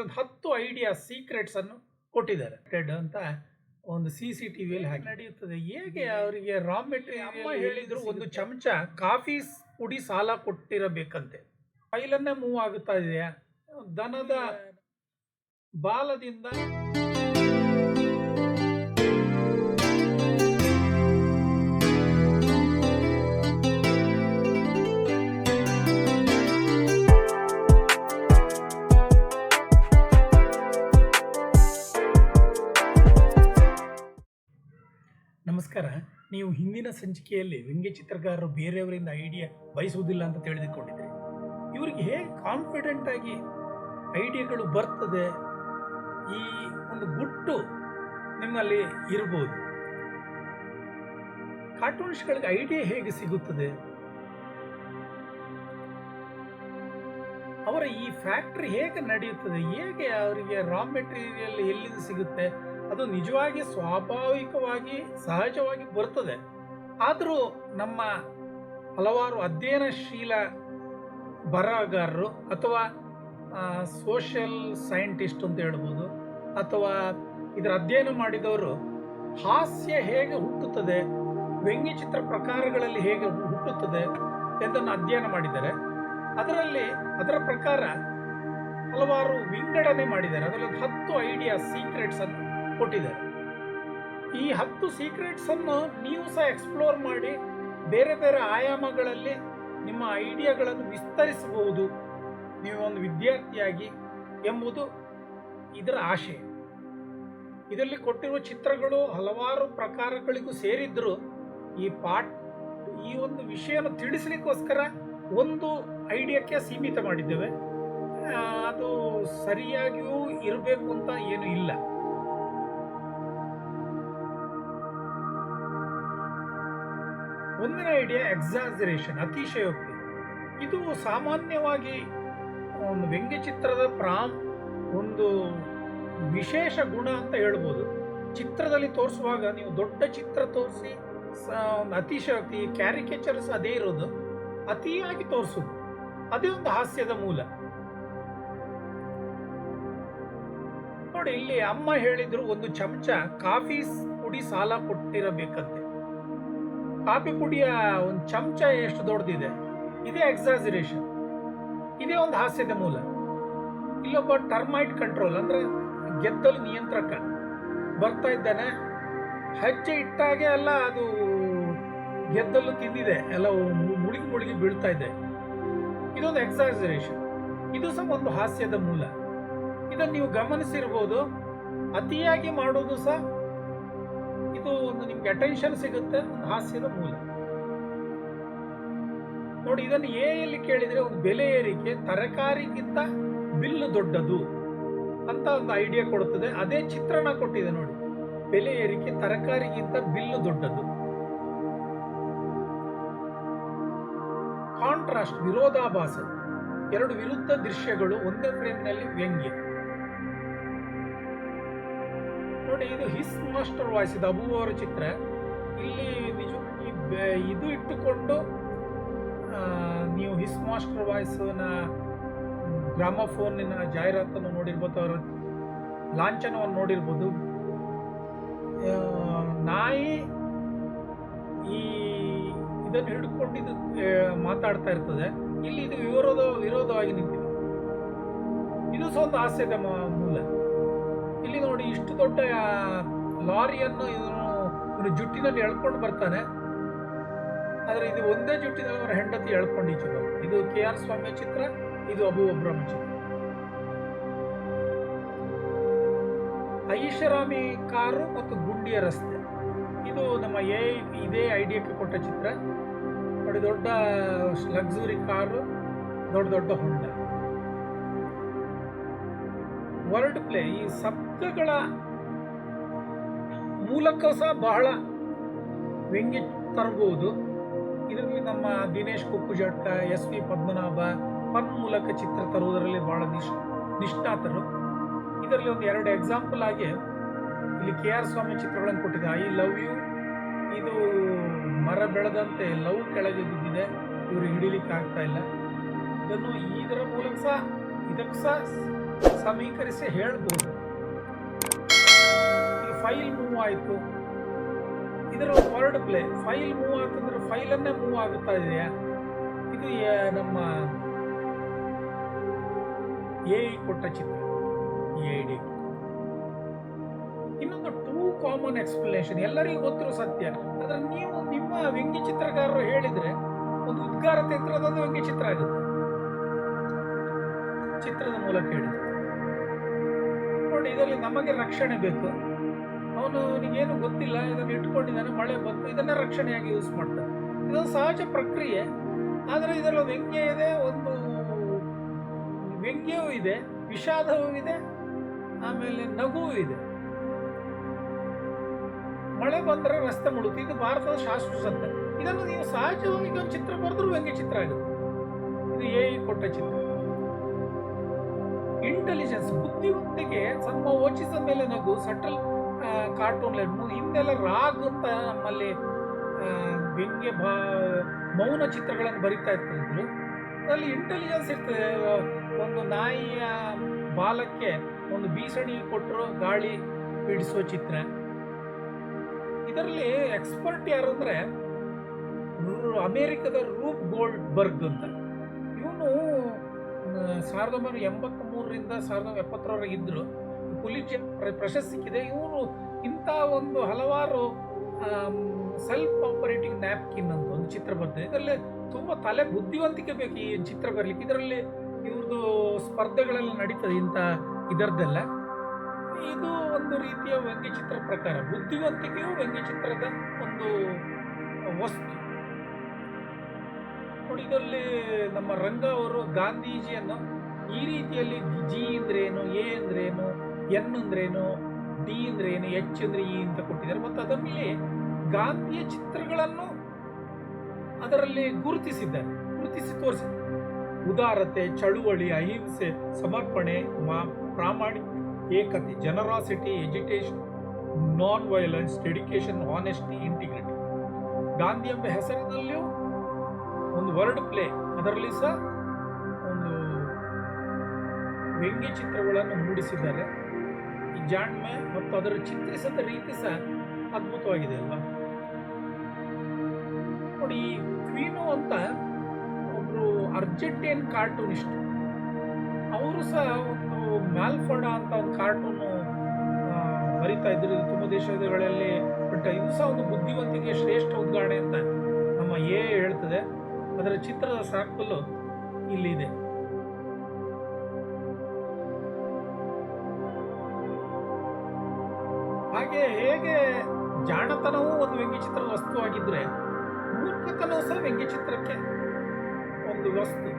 ಒಂದು ಹತ್ತು idea secrets ಅನ್ನು ಕೊಟ್ಟಿದ್ದಾರೆ. ಟೆಡ್ ಅಂತ ಒಂದು ಸಿ ಸಿ ಟಿ ವಿಯಲ್ಲಿ ಹಾಕಿ. ನಡೆಯುತ್ತದೆ. ಹೇಗೆ ಅವರಿಗೆ ರಾ ಮೆಟೀರಿಯಲ್ ಅಮ್ಮ ಹೇಳಿದ್ರು ಒಂದು ಚಮಚ ಕಾಫಿ ಪುಡಿ ಸಾಲ ಕೊಟ್ಟಿರಬೇಕಂತೆ. ಫೈಲನ್ನೇ ಮೂವ್ ಆಗುತ್ತಾ ಇದೆಯಾ? ದನದ ಬಾಲದಿಂದ ಸಂಚಿಕೆಯಲ್ಲಿ ವ್ಯಂಗ್ಯ ಚಿತ್ರಕಾರರು ಬೇರೆಯವರಿಂದ ಐಡಿಯಾ ಬಯಸುವುದಿಲ್ಲ ಅಂತ ತಿಳಿದುಕೊಂಡಿದ್ರಿ. ಇವರಿಗೆ ಹೇಗೆ ಕಾನ್ಫಿಡೆಂಟ್ ಆಗಿ ಐಡಿಯಾಗಳು ಬರ್ತದೆ? ಈ ಒಂದು ಗುಟ್ಟು ನಿಮ್ಮಲ್ಲಿ ಇರ್ಬೋದು. ಕಾರ್ಟೂನ್ಸ್ಗಳಿಗೆ ಐಡಿಯಾ ಹೇಗೆ ಸಿಗುತ್ತದೆ? ಅವರ ಈ ಫ್ಯಾಕ್ಟ್ರಿ ಹೇಗೆ ನಡೆಯುತ್ತದೆ? ಹೇಗೆ ಅವರಿಗೆ ರಾ ಮೆಟೀರಿಯಲ್ ಎಲ್ಲಿಂದ ಸಿಗುತ್ತೆ? ಅದು ನಿಜವಾಗಿ ಸ್ವಾಭಾವಿಕವಾಗಿ ಸಹಜವಾಗಿ ಬರ್ತದೆ. ಆದರೂ ನಮ್ಮ ಹಲವಾರು ಅಧ್ಯಯನಶೀಲ ಬರಹಗಾರರು ಅಥವಾ ಸೋಷಿಯಲ್ ಸೈಂಟಿಸ್ಟ್ ಅಂತ ಹೇಳ್ಬೋದು, ಅಥವಾ ಇದರ ಅಧ್ಯಯನ ಮಾಡಿದವರು ಹಾಸ್ಯ ಹೇಗೆ ಹುಟ್ಟುತ್ತದೆ ವ್ಯಂಗ್ಯಚಿತ್ರ ಪ್ರಕಾರಗಳಲ್ಲಿ ಹೇಗೆ ಹುಟ್ಟುತ್ತದೆ ಎಂದನ್ನು ಅಧ್ಯಯನ ಮಾಡಿದ್ದಾರೆ. ಅದರಲ್ಲಿ, ಅದರ ಪ್ರಕಾರ ಹಲವಾರು ವಿಂಗಡಣೆ ಮಾಡಿದ್ದಾರೆ. ಅದರಲ್ಲಿ ಹತ್ತು ಐಡಿಯಾ ಸೀಕ್ರೆಟ್ಸ್ ಅನ್ನು ಕೊಟ್ಟಿದ್ದಾರೆ. ಈ ಹತ್ತು ಸೀಕ್ರೆಟ್ಸ್ ಅನ್ನು ನೀವು ಸಹ ಎಕ್ಸ್ಪ್ಲೋರ್ ಮಾಡಿ ಬೇರೆ ಬೇರೆ ಆಯಾಮಗಳಲ್ಲಿ ನಿಮ್ಮ ಐಡಿಯಾಗಳನ್ನು ವಿಸ್ತರಿಸಬಹುದು. ನೀವು ಒಂದು ವಿದ್ಯಾರ್ಥಿಯಾಗಿ ಎಂಬುದು ಇದರ ಆಶೆ. ಇದರಲ್ಲಿ ಕೊಟ್ಟಿರುವ ಚಿತ್ರಗಳು ಹಲವಾರು ಪ್ರಕಾರಗಳಿಗೂ ಸೇರಿದ್ರು ಈ ಪಾಠ, ಈ ಒಂದು ವಿಷಯನ ತಿಳಿಸ್ಲಿಕ್ಕೋಸ್ಕರ ಒಂದು ಐಡಿಯಾಕ್ಕೆ ಸೀಮಿತ ಮಾಡಿದ್ದೇವೆ. ಅದು ಸರಿಯಾಗಿಯೂ ಇರಬೇಕು ಅಂತ ಏನು ಇಲ್ಲ. ಒಂದನೇ ಐಡಿಯಾ ಎಕ್ಸಾಜರೇಷನ್ ಅತಿಶಯೋಕ್ತಿ. ಇದು ಸಾಮಾನ್ಯವಾಗಿ ಒಂದು ವ್ಯಂಗ್ಯಚಿತ್ರದ ಪ್ರಾಮ್, ಒಂದು ವಿಶೇಷ ಗುಣ ಅಂತ ಹೇಳ್ಬೋದು. ಚಿತ್ರದಲ್ಲಿ ತೋರಿಸುವಾಗ ನೀವು ದೊಡ್ಡ ಚಿತ್ರ ತೋರಿಸಿ ಒಂದು ಅತಿಶಯೋಕ್ತಿ ಕ್ಯಾರಿಕೇಚರ್ಸ್ ಅದೇ ಇರೋದು, ಅತಿಯಾಗಿ ತೋರಿಸೋದು. ಅದೇ ಒಂದು ಹಾಸ್ಯದ ಮೂಲ. ನೋಡಿ, ಇಲ್ಲಿ ಅಮ್ಮ ಹೇಳಿದ್ರು ಒಂದು ಚಮಚ ಕಾಫಿ ಪುಡಿ ಸಾಲ ಕೊಟ್ಟಿರಬೇಕಂತೆ. ಕಾಫಿ ಪುಡಿಯ ಒಂದು ಚಮಚ ಎಷ್ಟು ದೊಡ್ಡದಿದೆ? ಇದೇ ಎಕ್ಸಾಜಿರೇಷನ್ ಇದೇ ಒಂದು ಹಾಸ್ಯದ ಮೂಲ. ಇಲ್ಲೊಬ್ಬ ಟರ್ಮೈಟ್ ಕಂಟ್ರೋಲ್ ಅಂದ್ರೆ ಗೆದ್ದಲು ನಿಯಂತ್ರಕ. ಬರ್ತಾ ಇದ್ದಾನೆ. ಹೆಜ್ಜೆ ಇಟ್ಟಾಗೆ ಅಲ್ಲ, ಅದು ಗೆದ್ದಲು ತಿಂದಿದೆ. ಎಲ್ಲ ಮುಳುಗಿ ಮುಳುಗಿ ಬೀಳ್ತಾ ಇದೆ. ಇದೊಂದು ಎಕ್ಸಾಜಿರೇಷನ್ ಇದು ಸಹ ಒಂದು ಹಾಸ್ಯದ ಮೂಲ. ಇದನ್ನು ನೀವು ಗಮನಿಸಿರ್ಬೋದು. ಅತಿಯಾಗಿ ಮಾಡೋದು ಸಹ ಇದು ಒಂದು ನಿಮ್ಗೆ ಅಟೆನ್ಷನ್ ಸಿಗುತ್ತೆ, ಒಂದು ಹಾಸ್ಯದ ಮೂಲ. ನೋಡಿ, ಇದನ್ನು ಎಲ್ಲಿ ಕೇಳಿದ್ರೆ ಒಂದು ಬೆಲೆ ಏರಿಕೆ, ತರಕಾರಿಗಿಂತ ಬಿಲ್ಲು ದೊಡ್ಡದು ಅಂತ ಒಂದು ಐಡಿಯಾ ಕೊಡುತ್ತದೆ. ಅದೇ ಚಿತ್ರಣ ಕೊಟ್ಟಿದೆ ನೋಡಿ. ಬೆಲೆ ಏರಿಕೆ, ತರಕಾರಿಗಿಂತ ಬಿಲ್ಲು ದೊಡ್ಡದು. ಕಾಂಟ್ರಾಸ್ಟ್, ವಿರೋಧಾಭಾಸ. ಎರಡು ವಿರುದ್ಧ ದೃಶ್ಯಗಳು ಒಂದೇ ಫ್ರೇಮ್ನಲ್ಲಿ ವ್ಯಂಗ್ಯ. ನೋಡಿ ಇದು ಹಿಸ್ ಮಾಸ್ಟರ್ ವಾಯ್ಸ್ ಇದು ಅಬು ಅವರ ಚಿತ್ರ. ಇಲ್ಲಿ ನಿಜ ಇದು ಇಟ್ಟುಕೊಂಡು ನೀವು ಹಿಸ್ ಮಾಸ್ಟರ್ ವಾಯ್ಸ್ನ ಗ್ರಾಮಫೋನಿನ ಜಾಹೀರಾತನ್ನು ನೋಡಿರ್ಬೋದು, ಅವರ ಲಾಂಛನವನ್ನು ನೋಡಿರ್ಬೋದು. ನಾಯಿ ಈ ಇದನ್ನು ಹಿಡ್ಕೊಂಡು ಇದು ಮಾತಾಡ್ತಾ ಇರ್ತದೆ. ಇಲ್ಲಿ ಇದು ವಿರೋಧ ವಿರೋಧವಾಗಿ ನಿಂತಿದೆ. ಇದು ಸಹ ಒಂದು ಹಾಸ್ಯದ ಮೂಲ. ಇಲ್ಲಿ ನೋಡಿ ಇಷ್ಟು ದೊಡ್ಡ ಲಾರಿಯನ್ನು ಇದನ್ನು ಜುಟ್ಟಿನಲ್ಲಿ ಎಳ್ಕೊಂಡು ಬರ್ತಾನೆ. ಆದರೆ ಇದು ಒಂದೇ ಜುಟ್ಟಿನಲ್ಲಿ ಅವರ ಹೆಂಡತಿ ಎಳ್ಕೊಂಡು ಈಚೆ ಇದು ಕೆ ಆರ್ ಸ್ವಾಮಿ ಚಿತ್ರ, ಇದು ಅಬು ಅಬ್ರಹ್ಮ ಚಿತ್ರ. ಐಷಾರಾಮಿ ಕಾರು ಮತ್ತು ಗುಂಡಿಯ ರಸ್ತೆ. ಇದು ನಮ್ಮ ಎ, ಇದೇ ಐಡಿಯಾಕ್ಕೆ ಕೊಟ್ಟ ಚಿತ್ರ. ನೋಡಿ, ದೊಡ್ಡ ಲಕ್ಸುರಿ ಕಾರು, ದೊಡ್ಡ ದೊಡ್ಡ ಹೊಂಡ. ವರ್ಲ್ಡ್ ಪ್ಲೇ, ಈ ಶಬ್ದಗಳ ಮೂಲಕ ಸಹ ಬಹಳ ವ್ಯಂಗ್ಯ ತರಬಹುದು ಇದರಲ್ಲಿ ನಮ್ಮ Dinesh Kukkujatka, S V Padmanabha pun ಮೂಲಕ ಚಿತ್ರ ತರುವುದರಲ್ಲಿ ಬಹಳ ನಿಷ್, ನಿಷ್ಣಾತರು. ಇದರಲ್ಲಿ ಒಂದು ಎರಡು ಎಕ್ಸಾಂಪಲ್ ಆಗಿ ಇಲ್ಲಿ ಕೆ ಆರ್ ಸ್ವಾಮಿ ಚಿತ್ರಗಳನ್ನು ಕೊಟ್ಟಿದೆ. I love you. ಇದು ಮರ ಬೆಳೆದಂತೆ ಲವ್ ಕೆಳಗೆ ಬಿದ್ದಿದೆ. ಇವರು ಹಿಡಿಲಿಕ್ಕೆ ಆಗ್ತಾ ಇಲ್ಲ. ಇದನ್ನು ಇದರ ಮೂಲಕ ಸಹ ಇದಕ್ಕೆ ಸಹ ಸಮೀಕರಿಸಿ ಹೇಳ್ಬೋದು. ಫೈಲ್ ಮೂವ್ ಆಯಿತು. ಇದರ ವರ್ಡ್ ಪ್ಲೇ ಫೈಲ್ ಮೂವ್ ಆಯ್ತಂದ್ರೆ ಫೈಲನ್ನೇ ಮೂವ್ ಆಗುತ್ತಾ ಇದೆಯಾ? ಇದು ನಮ್ಮ ಎ ಕೊಟ್ಟ ಚಿತ್ರ. ಎ ಡಿ ಇನ್ನೊಂದು ಟೂ ಕಾಮನ್ ಎಕ್ಸ್ಪ್ಲನೇಷನ್ ಎಲ್ಲರಿಗೂ ಗೊತ್ತಿರೋ ಸತ್ಯ. ಆದ್ರೆ ನೀವು ನಿಮ್ಮ ವ್ಯಂಗ್ಯ ಚಿತ್ರಕಾರರು ಹೇಳಿದ್ರೆ ಒಂದು ಉದ್ಗಾರ ತಂತ್ರದೊಂದು ವ್ಯಂಗ್ಯ ಚಿತ್ರ ಆಗುತ್ತೆ. ಚಿತ್ರದ ಮೂಲಕ ಹೇಳಿದ್ರು. ನೋಡಿ, ಇದರಲ್ಲಿ ನಮಗೆ ರಕ್ಷಣೆ ಬೇಕು. ಅವನು ಅವನಿಗೇನು ಗೊತ್ತಿಲ್ಲ, ಇದನ್ನು ಇಟ್ಕೊಂಡಿದ್ದಾನೆ, ಮಳೆ ಬಂತು, ಇದನ್ನ ರಕ್ಷಣೆಯಾಗಿ ಯೂಸ್ ಮಾಡ್ತಾನೆ. ಇದೊಂದು ಸಹಜ ಪ್ರಕ್ರಿಯೆ. ಆದರೆ ಇದರಲ್ಲಿ ವ್ಯಂಗ್ಯ ಇದೆ, ಒಂದು ವ್ಯಂಗ್ಯವೂ ಇದೆ, ವಿಷಾದವೂ ಇದೆ, ಆಮೇಲೆ ನಗುವೂ ಇದೆ. ಮಳೆ ಬಂದರೆ ರಸ್ತೆ ಮುಳುತ್ತೆ ಇದು ಭಾರತದ ಶಾಸ್ತ್ರ ಸತ್ಯ ಇದನ್ನು ನೀವು ಸಹಜವಾಗಿ ಒಂದು ಚಿತ್ರ ಬರೆದ್ರು ವ್ಯಂಗ್ಯ ಚಿತ್ರ ಆಗುತ್ತೆ. ಇದು ಎ ಕೊಟ್ಟ ಚಿತ್ರ. ಇಂಟೆಲಿಜೆನ್ಸ್ ಬುದ್ಧಿವಂತಿಕೆ ಸ್ವಲ್ಪ ಓಚಿಸಿದ ಮೇಲೆ ನಗು ಸಟಲ್ ಕಾರ್ಟೂನ್ ಹಿಂದೆಲ್ಲ ರಾಗ್ ಅಂತ ನಮ್ಮಲ್ಲಿ ಬೆಂಗೆ ಭಾ, ಮೌನ ಚಿತ್ರಗಳನ್ನು ಬರಿತಾ ಇರ್ತಿದ್ರು. ಅದರಲ್ಲಿ ಇಂಟೆಲಿಜೆನ್ಸ್ ಇರ್ತದೆ. ಒಂದು ನಾಯಿಯ ಬಾಲಕ್ಕೆ ಒಂದು ಬೀಸಣಿ ಕೊಟ್ಟರು ಗಾಳಿ ಬಿಡಿಸೋ ಚಿತ್ರ. ಇದರಲ್ಲಿ ಎಕ್ಸ್ಪರ್ಟ್ ಯಾರು ಅಂದ್ರೆ ಅಮೇರಿಕದ ರೂಪ್ ಗೋಲ್ಡ್ ಬರ್ಗ್ ಅಂತ. ಇವನು ಸಾವಿರದ ಒಂಬೈನೂರ ಎಂಬತ್ತ್ ಮೂರರಿಂದ ಸಾವಿರದ ಒಂಬೈನೂರ ಎಪ್ಪತ್ತರವರೆಗೆ ಇದ್ರು. ಪುಲಿಚರ್ ಪ್ರಶಸ್ತಿ ಸಿಕ್ಕಿದೆ ಇವರು ಇಂಥ ಒಂದು ಹಲವಾರು ಸೆಲ್ಫ್ ಆಪರೇಟಿಂಗ್ ನ್ಯಾಪ್ಕಿನ್ ಅಂತ ಒಂದು ಚಿತ್ರ ಬರ್ತದೆ ಇದರಲ್ಲಿ ತುಂಬ ತಲೆ ಬುದ್ಧಿವಂತಿಕೆ ಬೇಕು ಈ ಚಿತ್ರ ಬರಲಿಕ್ಕೆ. ಇದರಲ್ಲಿ ಇವ್ರದ್ದು ಸ್ಪರ್ಧೆಗಳೆಲ್ಲ ನಡೀತದೆ ಇಂಥ ಇದರದ್ದೆಲ್ಲ. ಇದು ಒಂದು ರೀತಿಯ ವ್ಯಂಗ್ಯಚಿತ್ರ ಪ್ರಕಾರ, ಬುದ್ಧಿವಂತಿಕೆಯು ವ್ಯಂಗ್ಯಚಿತ್ರದ ಒಂದು ವಸ್ತು. ನೋಡಿ, ಇದರಲ್ಲಿ ನಮ್ಮ ರಂಗ ಅವರು ಗಾಂಧೀಜಿಯನ್ನು ಈ ರೀತಿಯಲ್ಲಿ ಜಿ ಅಂದ್ರೇನು ಎ ಅಂದ್ರೇನು ಎನ್ ಅಂದ್ರೇನು ಡಿ ಅಂದ್ರೆ ಏನು ಎಚ್ ಅಂದ್ರೆ ಇ ಅಂತ ಕೊಟ್ಟಿದ್ದಾರೆ. ಮತ್ತು ಅದರಲ್ಲಿ ಗಾಂಧಿಯ ಚಿತ್ರಗಳನ್ನು ಅದರಲ್ಲಿ ಗುರುತಿಸಿದ್ದಾರೆ. ಗುರುತಿಸಿ ತೋರಿಸಿದ್ದಾರೆ ಉದಾರತೆ, ಚಳುವಳಿ, ಅಹಿಂಸೆ, ಸಮರ್ಪಣೆ ಪ್ರಾಮಾಣಿಕ, ಏಕತೆ, generosity education non violence dedication honesty integrity Gandhi ಎಂಬ ಹೆಸರಿನಲ್ಲಿಯೂ ಒಂದು ವರ್ಡ್ ಪ್ಲೇ ಅದರಲ್ಲಿ ಸಹ ಒಂದು ವ್ಯಂಗ್ಯ ಚಿತ್ರಗಳನ್ನು ಮೂಡಿಸಿದ್ದಾರೆ. ಜಾಣ್ಮೆ ಮತ್ತು ಅದರ ಚಿತ್ರಿಸದ ರೀತಿ ಸಹ ಅದ್ಭುತವಾಗಿದೆ ಅಲ್ವಾ? ನೋಡಿ ಕ್ವೀನು ಅಂತ ಒಬ್ರು ಅರ್ಜೆಂಟೈನ್ ಕಾರ್ಟೂನಿಸ್ಟ್ ಅವರು ಸಹ ಒಂದು ಮ್ಯಾಲ್ಫೋಡ ಅಂತ ಒಂದು ಕಾರ್ಟೂನು ಬರಿತಾ ಇದ್ರು. ಇದು ತುಂಬ ದೇಶಗಳಲ್ಲಿ ಬಟ್ ಇದು ಸಹ ಒಂದು ಬುದ್ಧಿವಂತಿಕೆ ಶ್ರೇಷ್ಠ ಉದ್ಘಾಟನೆ ಅಂತ ನಮ್ಮ ಎ ಹೇಳ್ತದೆ. ಅದರ ಚಿತ್ರದ ಸ್ಯಾಂಪಲ್ಲು ಇಲ್ಲಿದೆ ಹಾಗೆ ಹೇಗೆ ಜಾಣತನವೂ ಒಂದು ವ್ಯಂಗ್ಯಚಿತ್ರದ ವಸ್ತುವಾಗಿದ್ದರೆ ಮೂರ್ಖತನವೂ ಸಹ ವ್ಯಂಗ್ಯಚಿತ್ರಕ್ಕೆ ಒಂದು ವಸ್ತು.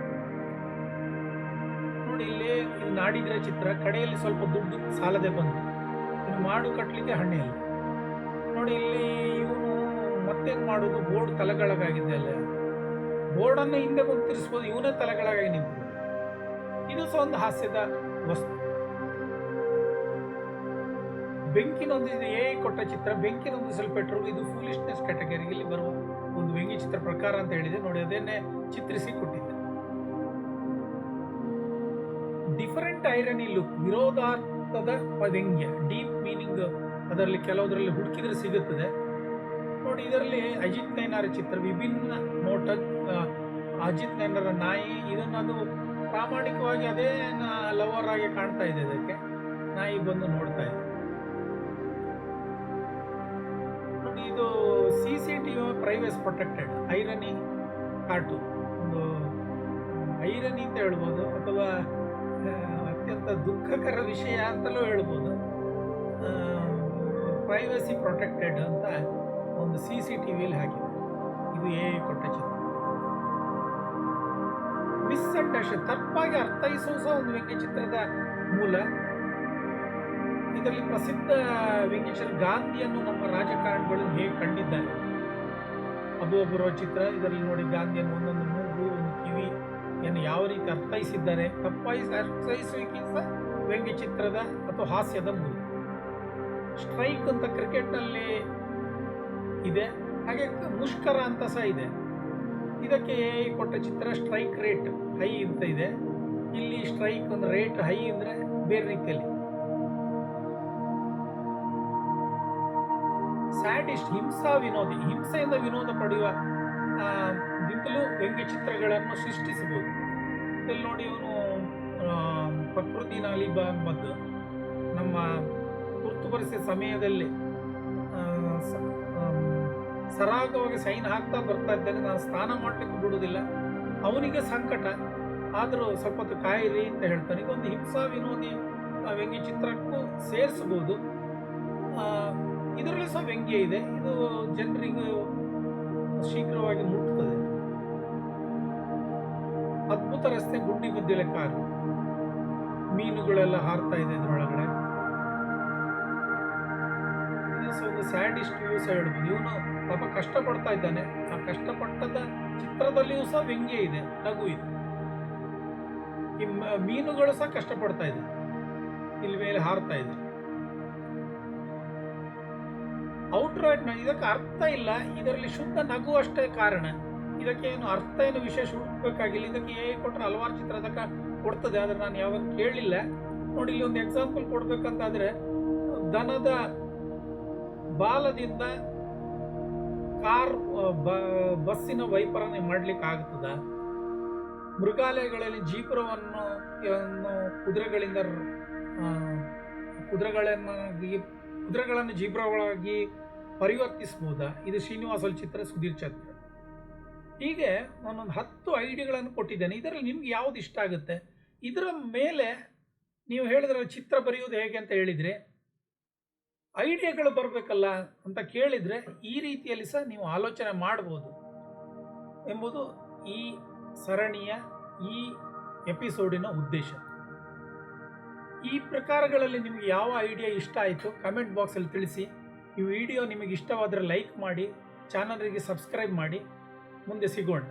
ನೋಡಿ, ಇಲ್ಲಿ ನಾಡಿದ್ರೆ ಚಿತ್ರ ಕಡೆಯಲ್ಲಿ ಸ್ವಲ್ಪ ದುಡ್ಡು ಸಾಲದೆ ಇನ್ನು ಮಾಡು ಕಟ್ಟಲಿಕ್ಕೆ ಹಣ್ಣಿಲ್ಲ ನೋಡಿ, ಇಲ್ಲಿ ಇವನು ಮತ್ತೇನು ಮಾಡೋದು ಬೋರ್ಡ್ ತಲೆಗಳಾಗಿದೆ ಅಲ್ಲ. ಬೋರ್ಡನ್ನು ಹಿಂದೆ ಬಂದು ತಿರ್ಸ್ಬೋದು, ಇವನೇ ತಲೆಗಳಾಗಿ ನಿಂತು. ಇದು ಸಹ ಒಂದು ಹಾಸ್ಯದ ವಸ್ತು. ಬೆಂಕಿನೊಂದಿದೆ ಎ ಕೊಟ್ಟ ಚಿತ್ರ. ಬೆಂಕಿನೊಂದಿಸಲು ಪೆಟ್ರೋಲ್ ಇದು ಫೂಲಿಶ್ನೆಸ್ ಕ್ಯಾಟಗರಿಯಲ್ಲಿ ಬರುವ ಒಂದು ವ್ಯಂಗ್ಯ ಚಿತ್ರ ಪ್ರಕಾರ ಅಂತ ಹೇಳಿದೆ. ನೋಡಿ, ಅದನ್ನೇ ಚಿತ್ರಿಸಿ ಕೊಟ್ಟಿದ್ದೆ. ಡಿಫರೆಂಟ್ ಐರನಿ ಲುಕ್ ವಿರೋಧಾರ್ಥದ ವ್ಯಂಗ್ಯ ಡೀಪ್ ಮೀನಿಂಗ್ ಅದರಲ್ಲಿ ಕೆಲವುದರಲ್ಲಿ ಹುಡುಕಿದ್ರೆ ಸಿಗುತ್ತದೆ. ನೋಡಿ, ಇದರಲ್ಲಿ ಅಜಿತ್ ನೈನಾರ ಚಿತ್ರ, ವಿಭಿನ್ನ ನೋಟ ಅಜಿತ್ ನೈನಾರ ನಾಯಿ, ಇದನ್ನದು ಪ್ರಾಮಾಣಿಕವಾಗಿ ಅದೇ ಲವರ್ ಆಗಿ ಕಾಣ್ತಾ ಇದೆ ಇದಕ್ಕೆ. ನಾಯಿ ಬಂದು ನೋಡ್ತಾ ಇದೆ. ಇದು C C T privacy protected irony ಕಾಟು ಒಂದು ಐರನಿ ಅಂತ ಹೇಳ್ಬೋದು, ಅಥವಾ ಅತ್ಯಂತ ದುಃಖಕರ ವಿಷಯ ಅಂತಲೂ ಹೇಳ್ಬೋದು. ಪ್ರೈವಸಿ ಪ್ರೊಟೆಕ್ಟೆಡ್ ಅಂತ ಒಂದು ಸಿ ಸಿ ಟಿ ವಿಲಿ ಹಾಕಿದೆ ಇದು ಎ ಕೊಟ್ಟ ಚಿತ್ರ. ಮಿಸ್ಅಂಡರ್ಸ್ಟ್ಯಾಂಡ್ ತಪ್ಪಾಗಿ ಅರ್ಥೈಸುವ ಸಹ ಒಂದು ವ್ಯಂಗ್ಯಚಿತ್ರದ ಮೂಲ. ಇದರಲ್ಲಿ ಪ್ರಸಿದ್ಧ ವೆಂಕಟೇಶ್ವರ ಗಾಂಧಿಯನ್ನು ನಮ್ಮ ರಾಜಕಾರಣಿಗಳು ಹೇಗೆ ಕಂಡಿದ್ದಾರೆ? ಅದು ಒಬ್ಬರ ಚಿತ್ರ, ಇದರಲ್ಲಿ ನೋಡಿ ಗಾಂಧಿಯನ್ನು ಒಂದೊಂದು ಮೂಗು ಒಂದು ಕಿವಿ ಯನ್ನು ಯಾವ ರೀತಿ ಅರ್ಥೈಸಿದ್ದಾರೆ ತಪ್ಪಾಗಿ ಅರ್ಥೈಸುವಿಕೆ ವ್ಯಂಗ್ಯ ಚಿತ್ರದ ಅಥವಾ ಹಾಸ್ಯದ ಮೂಲ ಸ್ಟ್ರೈಕ್ ಅಂತ ಕ್ರಿಕೆಟ್ನಲ್ಲಿ ಇದೆ, ಹಾಗೆ ಮುಷ್ಕರ ಅಂತ ಸಹ ಇದೆ. ಇದಕ್ಕೆ ಕೊಟ್ಟ ಚಿತ್ರ ಸ್ಟ್ರೈಕ್ ರೇಟ್ ಹೈ ಅಂತ ಇದೆ. ಇಲ್ಲಿ ಸ್ಟ್ರೈಕ್ ಒಂದು ರೇಟ್ ಹೈ ಅಂದರೆ ಬೇರೆ ರೀತಿಯಲ್ಲಿ. ಸ್ಯಾಡಿಸ್ಟ್ ಹಿಂಸಾ ವಿನೋದಿ ಹಿಂಸೆಯಿಂದ ವಿನೋದ ಪಡೆಯುವ ದಿಂತಲೂ ವ್ಯಂಗ್ಯಚಿತ್ರಗಳನ್ನು ವ್ಯಂಗ್ಯ ಚಿತ್ರಗಳನ್ನು ಸೃಷ್ಟಿಸಬಹುದು ಇಲ್ಲಿ ನೋಡಿ ಇವನು ಪ್ರಕೃತಿ ನಾಲಿಬ ಮತ್ತು ನಮ್ಮ ತುರ್ತು ಪರಿಸ್ಥಿತಿ ಸಮಯದಲ್ಲಿ ಸರಾಗವಾಗಿ ಸೈನ್ ಹಾಕ್ತಾ ಬರ್ತಾ ಇದ್ದೇನೆ ನಾನು ಸ್ನಾನ ಮಾಡ್ಲಿಕ್ಕೆ ಬಿಡುವುದಿಲ್ಲ. ಅವನಿಗೆ ಸಂಕಟ. ಆದರೂ ಸ್ವಲ್ಪ ಹೊತ್ತು ಕಾಯಿರಿ ಅಂತ ಹೇಳ್ತಾನೆ ಇದೊಂದು ಹಿಂಸಾ ವಿನೋದಿ ಆ, ವ್ಯಂಗ್ಯ ಚಿತ್ರಕ್ಕೂ ಸೇರಿಸಬಹುದು ಇದರಲ್ಲಿ ಸಹ ವ್ಯಂಗ್ಯ ಇದೆ. ಇದು ಜನರಿಗೆ ಶೀಘ್ರವಾಗಿ ಮುಟ್ಟುತ್ತದೆ ಅದ್ಭುತ ರಸ್ತೆ ಗುಡ್ಡಿ ಮಧ್ಯಲೆ ಕಾರು. ಮೀನುಗಳೆಲ್ಲ ಹಾರ್ತಾ ಇದೆ ಇದರೊಳಗಡೆ. ಒಂದು ಸ್ಯಾಡಿಸ್ಟ್ ವ್ಯೂ ಸಹ ಹೇಳ್ಬೋದು. ಇವನು ಪಾಪ ಕಷ್ಟಪಡ್ತಾ ಇದ್ದಾನೆ. ಆ ಕಷ್ಟಪಟ್ಟದ ಚಿತ್ರದಲ್ಲಿಯೂ ಸಹ ವ್ಯಂಗ್ಯ ಇದೆ, ನಗು ಇದೆ. ಈ ಮೀನುಗಳು ಸಹ ಕಷ್ಟಪಡ್ತಾ ಇದೆ. ಇಲ್ಲಿ ಮೇಲೆ ಹಾರ್ತಾ ಇದೆ. ಔಟ್ರೈಟ್ ಇದಕ್ಕೆ ಅರ್ಥ ಇಲ್ಲ. ಇದರಲ್ಲಿ ಶುದ್ಧ ನಗು ಅಷ್ಟೇ ಕಾರಣ. ಇದಕ್ಕೆ ಏನು ಅರ್ಥ ಏನು ವಿಶೇಷ ಹುಡುಕಬೇಕಾಗಿಲ್ಲ. ಇದಕ್ಕೆ ಏ ಕೊಟ್ಟರೆ ಹಲವಾರು ಚಿತ್ರ ಅದಕ್ಕೆ ಕೊಡ್ತದೆ. ಆದರೆ ನಾನು ಯಾವಾಗ ಕೇಳಿಲ್ಲ. ನೋಡಿ ಇಲ್ಲಿ ಒಂದು ಎಕ್ಸಾಂಪಲ್ ಕೊಡ್ಬೇಕಂತಾದ್ರೆ ದನದ ಬಾಲದಿಂದ ಕಾರ್ ಬಸ್ಸಿನ ವೈಪರನ್ನು ಮಾಡ್ಲಿಕ್ಕೆ ಆಗ್ತದ ಮೃಗಾಲಯಗಳಲ್ಲಿ ಜೀಪುರವನ್ನು ಕುದುರೆಗಳಿಂದ ಆ, ಕುದುರೆಗಳನ್ನಾಗಿ ಕುದುರೆಗಳನ್ನು ಜೀಬ್ರಗಳಾಗಿ ಪರಿವರ್ತಿಸ್ಬೋದಾ ಇದು ಶ್ರೀನಿವಾಸಲ್ ಚಿತ್ರ ಸುಧೀರ್ ಚಂದ್ರ ಹೀಗೆ ನಾನೊಂದು ಹತ್ತು ಐಡಿಯಾಗಳನ್ನು ಕೊಟ್ಟಿದ್ದೇನೆ. ಇದರಲ್ಲಿ ನಿಮ್ಗೆ ಯಾವ್ದು ಇಷ್ಟ ಆಗುತ್ತೆ? ಇದರ ಮೇಲೆ ನೀವು ಹೇಳಿದ್ರೆ ಚಿತ್ರ ಬರೆಯುವುದು ಹೇಗೆ ಅಂತ ಹೇಳಿದರೆ, ಐಡಿಯಾಗಳು ಬರಬೇಕಲ್ಲ ಅಂತ ಕೇಳಿದರೆ ಈ ರೀತಿಯಲ್ಲಿ ಸಹ ನೀವು ಆಲೋಚನೆ ಮಾಡ್ಬೋದು ಎಂಬುದು ಈ ಸರಣಿಯ ಈ ಎಪಿಸೋಡಿನ ಉದ್ದೇಶ. ಈ ಪ್ರಕಾರಗಳಲ್ಲಿ ನಿಮಗೆ ಯಾವ ಐಡಿಯಾ ಇಷ್ಟ ಆಯಿತು? ಕಮೆಂಟ್ ಬಾಕ್ಸಲ್ಲಿ ತಿಳಿಸಿ. ಈ ವಿಡಿಯೋ ನಿಮಗೆ ಇಷ್ಟವಾದರೆ ಲೈಕ್ ಮಾಡಿ ಚಾನಲ್ಗೆ ಸಬ್ಸ್ಕ್ರೈಬ್ ಮಾಡಿ ಮುಂದೆ ಸಿಗೋಣ.